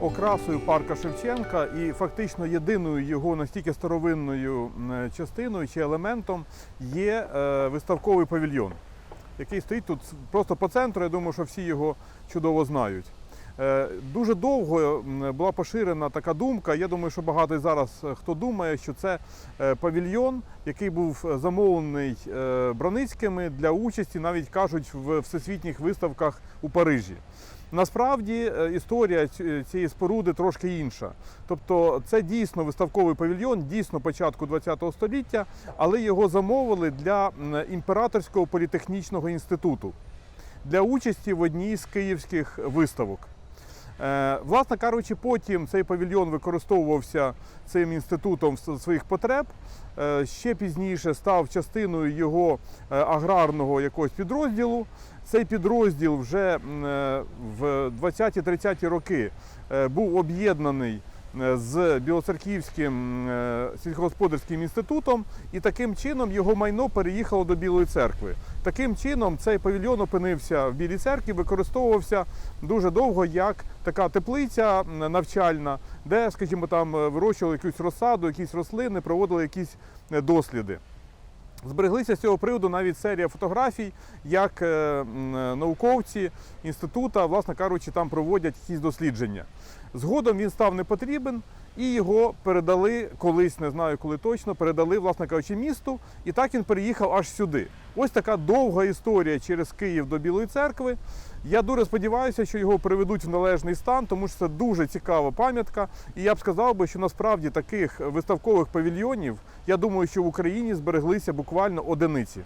окрасою парка Шевченка і фактично єдиною його настільки старовинною частиною чи елементом є е, виставковий павільйон, який стоїть тут просто по центру. Я думаю, що всі його чудово знають. Е, Дуже довго була поширена така думка. Я думаю, що багато зараз е, хто думає, що це е, павільйон, який був замовлений Браницькими для участі, навіть кажуть, в всесвітніх виставках у Парижі. Насправді історія цієї споруди трошки інша. Тобто, це дійсно виставковий павільйон, дійсно початку ХХ століття, але його замовили для імператорського політехнічного інституту для участі в одній з київських виставок. Е, Власне кажучи, потім цей павільйон використовувався цим інститутом своїх потреб. Е, Ще пізніше став частиною його е, аграрного якогось підрозділу. Цей підрозділ вже в 20-30 роки був об'єднаний з Білоцерківським сільськогосподарським інститутом, і таким чином його майно переїхало до Білої церкви. Таким чином цей павільйон опинився в Білій церкві, використовувався дуже довго як така теплиця навчальна, де, скажімо, там е, вирощували якусь розсаду, якісь рослини, проводили якісь е, досліди. Збереглися з цього приводу навіть серія фотографій, як е, науковці інституту, власне кажучи, там проводять якісь дослідження. Згодом він став непотрібен і його передали колись, не знаю коли точно, передали, власне кажучи, місту, і так він переїхав аж сюди. Ось така довга історія через Київ до Білої церкви. Я дуже сподіваюся, що його приведуть в належний стан, тому що це дуже цікава пам'ятка. І я б сказав би, що насправді таких виставкових павільйонів, я думаю, що в Україні збереглися буквально одиниці.